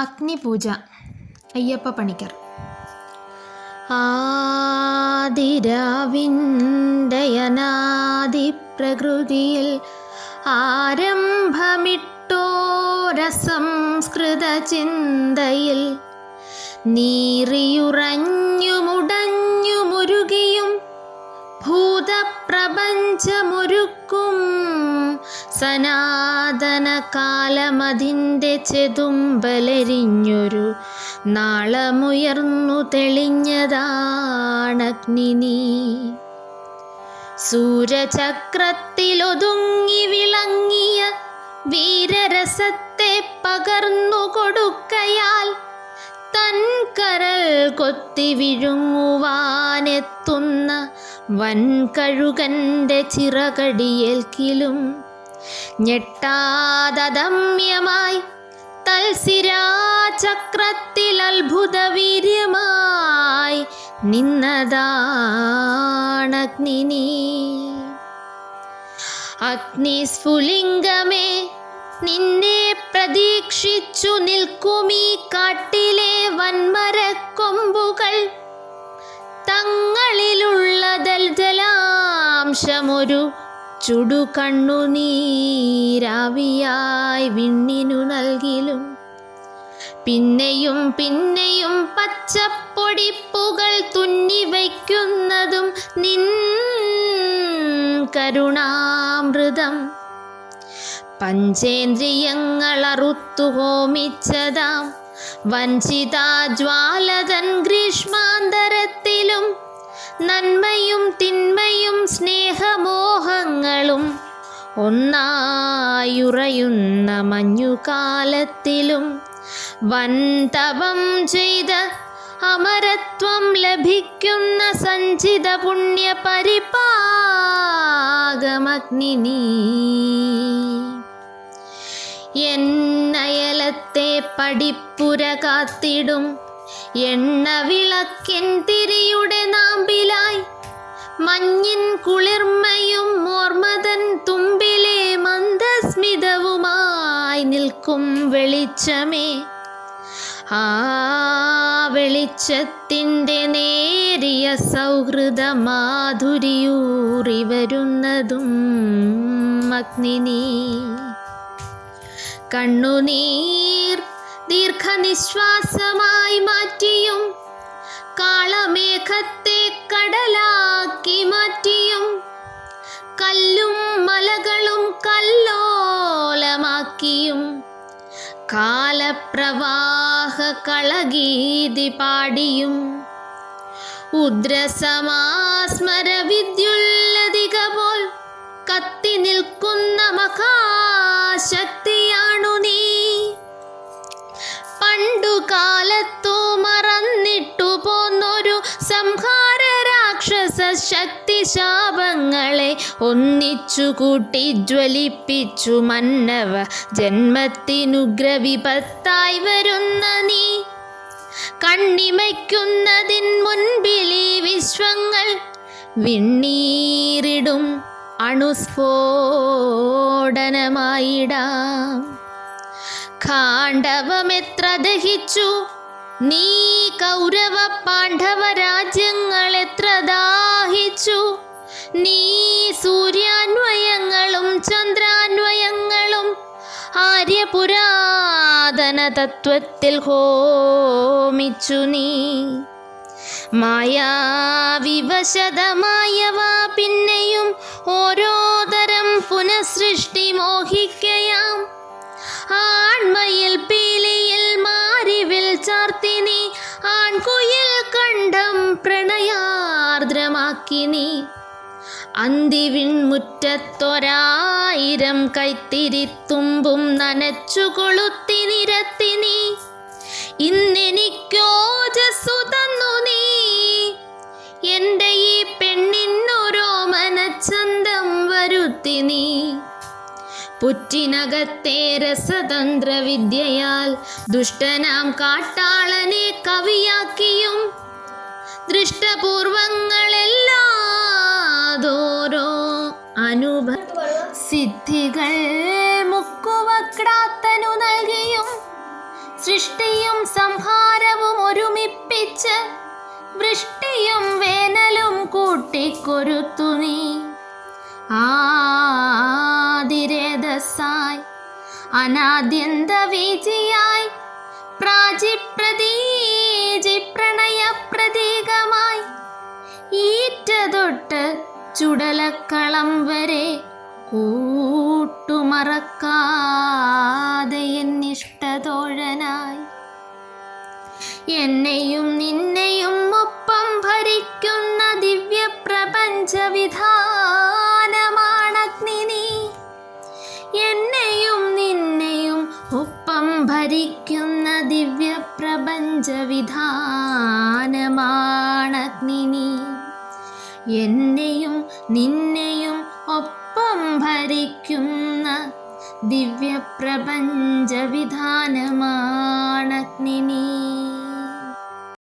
അഗ്നിപൂജ അയ്യപ്പ പണിക്കർ. ആദിരാവിന്റയനാദിപ്രകൃതിയിൽ ആരംഭമിട്ടോരസംസ്കൃത ചിന്തയിൽ നീറിയുറഞ്ഞുമുടഞ്ഞുമുരുകിയും ഭൂതപ്രപഞ്ചമൊരുക്കും സനാതനകാലമതിന്റെ ചെതുമ്പലരിഞ്ഞൊരു നാളമുയർന്നു തെളിഞ്ഞതാണഗ്നി നീ. സൂര്യചക്രത്തിലൊതുങ്ങി വിളങ്ങിയ വീരരസത്തെ പകർന്നു കൊടുക്കയാൽ തൻ കരൽ കൊത്തി വിഴുങ്ങുവാനെത്തുന്ന വൻകഴുകന്റെ ചിറകടിയേൽക്കിലും ഞെട്ടാതമ്യമായി തൽസിരാചക്രത്തിൽ അത്ഭുതവീര്യമായി അഗ്നി അഗ്നിസ്ഫുലിംഗമേ നിന്നെ പ്രതീക്ഷിച്ചു നിൽക്കുമീ കാട്ടിലെ വൻമരക്കൊമ്പുകൾ. ജലാംശമൊരു ചുടു കണ്ണുനീരാവിയായി വിണ്ണിനു നൽകിലും. പിന്നെയും പിന്നെയും പച്ചപ്പൊടിപ്പുകൾ തുന്നിവയ്ക്കുന്നതും നിൻ കരുണാമൃതം. പഞ്ചേന്ദ്രിയങ്ങൾ അറുത്തു ഹോമിച്ചതാം. വഞ്ചിതാജ്വാലതൻ ഗ്രീഷ്മാന്തരത്തിലും നന്മയും തിന്മയും സ്നേഹമോഹങ്ങളും ഒന്നായുറയുന്ന മഞ്ഞുകാലത്തിലും ചെയ്ത ചെയ്ത് അമരത്വം ലഭിക്കുന്ന സഞ്ചിത പുണ്യ പരിപാകമഗ്നി എന്നയലത്തെ പടിപ്പുര കാത്തിടും. എണ്ണ വിളക്കിൻ തിരിയുടെ നാമ്പിലായി. മഞ്ഞിൻ കുളിർമയും ഓർമ്മതൻ തുമ്പിലെ മന്ദസ്മിതവുമായി നിൽക്കും വെളിച്ചമേ. ആ വെളിച്ചത്തിന്റെ നേരിയ സൗഹൃദ മാധുരിയൂറി വരുന്നതും അഗ്നി കണ്ണുനീർ ദീർഘനിശ്വാസമായി മാറ്റിയും കാളമേഘത്തെ കടലാക്കി മാറ്റിയും കല്ലും മലകളും കല്ലോലമാക്കിയും കാലപ്രവാഹ കളഗീതി പാടിയും ഉദ്രസമാസ്മര വിദ്യുല്ലതിക പോൽ കത്തി നിൽക്കുന്ന മഹാശക്തിയാണു ശാപങ്ങളെ ഒന്നിച്ചു കൂട്ടി ജ്വലിപ്പിച്ചു മന്നവ. ജന്മത്തിനുഗ്രവിപത്തായി വരുന്ന നീ. കണ്ണിമയ്ക്കുന്നതിൻ മുൻപിലീ വിശ്വങ്ങൾ വിണ്ണീറിടും അണുസ്ഫോടനമായിടാം. കാണ്ഡവമെത്ര ദഹിച്ചു? നീ കൗരവ പാണ്ഡവ രാജ്യങ്ങൾ ആര്യപുരാതന തത്വത്തിൽ ഹോമിച്ചു നീ. മായാവിവശതമായവ പിന്നെയും ഓരോ തരം പുനഃസൃഷ്ടി മോഹിക്കയാം. ആൺമയിൽ പീലിയിൽ മാരിവിൽ ചാർത്തി നീ. ആൺകുയിൽ കണ്ടം പ്രണയാർദ്രമാക്കി നീ. അന്തിവിൺമുറ്റത്തൊരായിരം കൈത്തിരിത്തുമ്പും നനച്ചു കൊളുത്തി നിരത്തി നീ. ഇന്നെനിക്കോജസ്സു തന്നു നീ. എന്റെ ഈ പെണ്ണിന്നൊരോ മനച്ചന്തം വരുത്തി നീ. പുറ്റിനകത്തെ രസതന്ത്ര വിദ്യയാൽ ദുഷ്ടനാം കാട്ടാളനെ കവിയാക്കിയും ദൃഷ്ടപൂർവങ്ങളെല്ലാതോരോ അനുഭ സിദ്ധികൾ മുക്കുവക്രാത്തനു നൽകിയും സൃഷ്ടിയും സംഹാരവും ഒരുമിപ്പിച്ച് വൃഷ്ടിയും വേനലും കൂട്ടിക്കൊരുത്തു നീ. ആതിരേതസായി അനാദ്യന്ത വീജിയായി പ്രാചിപ്രതീജി പ്രണയ ചുടലക്കളം വരെ കൂട്ടുമറക്കാതെ എന്നിഷ്ടതോഴനായി. എന്നെയും നിന്നെയും ഒപ്പം ഭരിക്കുന്ന ദിവ്യ പ്രപഞ്ച വിധാനമാണഗ്നി നീ. എന്നെയും നിന്നെയും ഒപ്പം ഭരിക്കുന്ന ദിവ്യ പ്രപഞ്ച വിധാനമാണഗ്നി നീ. എന്നെയും നിന്നെയും ഒപ്പം ഭരിക്കുന്ന ദിവ്യപ്രപഞ്ചവിധാനമാണഗ്നിനീ.